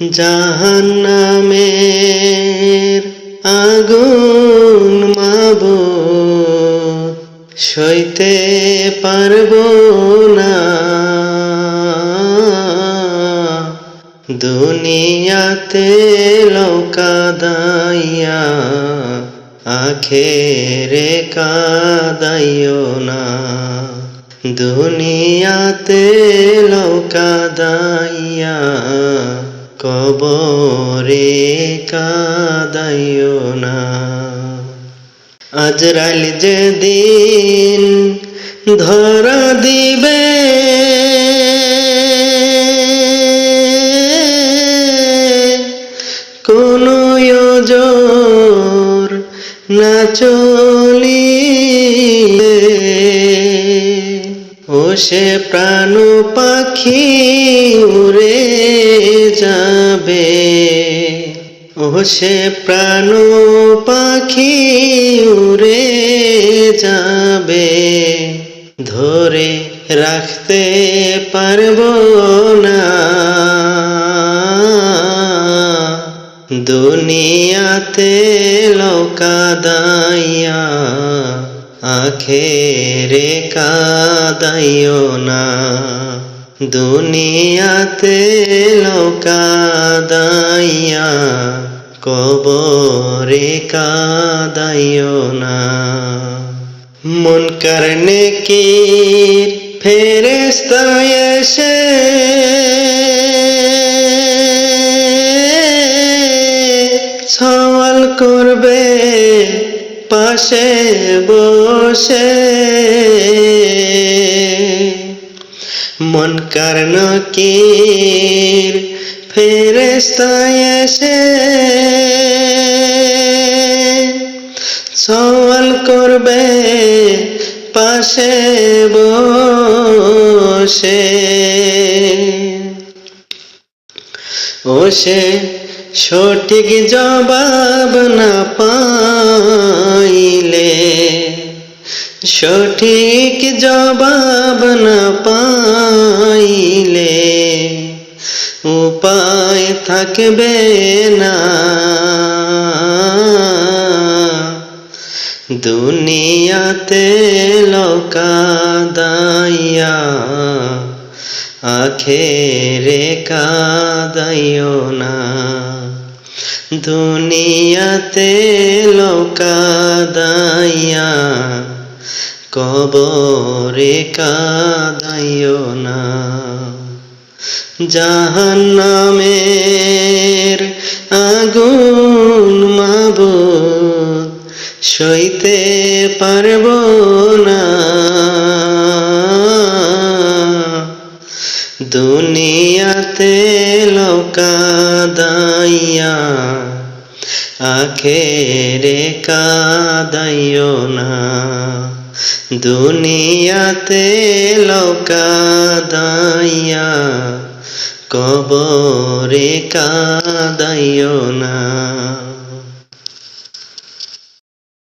জাহান্নামের আগুন মাবো, সইতে পারব না। দুনিয়াতে লৌকা দাইয়া আখেরে কাদাইও না। দুনিয়াতে লৌকা দাইয়া কবরে কাদাইও না। আজরাইল যেদিন ধরা দিবে কোন জোর না ও সে প্রাণ পাখি উড়ে যাবে। ও সে প্রাণ পাখি উড়ে যাবে। ধরে রাখতে পারব না। দুনিয়াতে লৌকা দাইয়া আখেরে কাদাইও না। দুনিয়াতে লৌকা দাইয়া কবরে কাদাইও না। মন করনে কি ফেরেস্তা এসে সওয়াল করবে? পাশে বসে। মন কারণ কির ফেরেস্তা এসে। সওয়াল করবে পাশে বসে। ও সে সঠিক জবাব না পাইলে, সঠিক জবাব না পাইলে উপায় থাকবে না। দুনিয়াতে লোকাদাইয়া, আখেরে কাদাইও না। দুনিয়াতে লোকা দাইয়া কবরে কাদাইও না। জাহান্নামের আগুন মাবুদ সইতে পারব না। দুনিয়াতে লোকা দাইয়া আখেরে কাদাইও না। দুনিয়াতে লোকাদাইয়া কবরে কাদাইও না।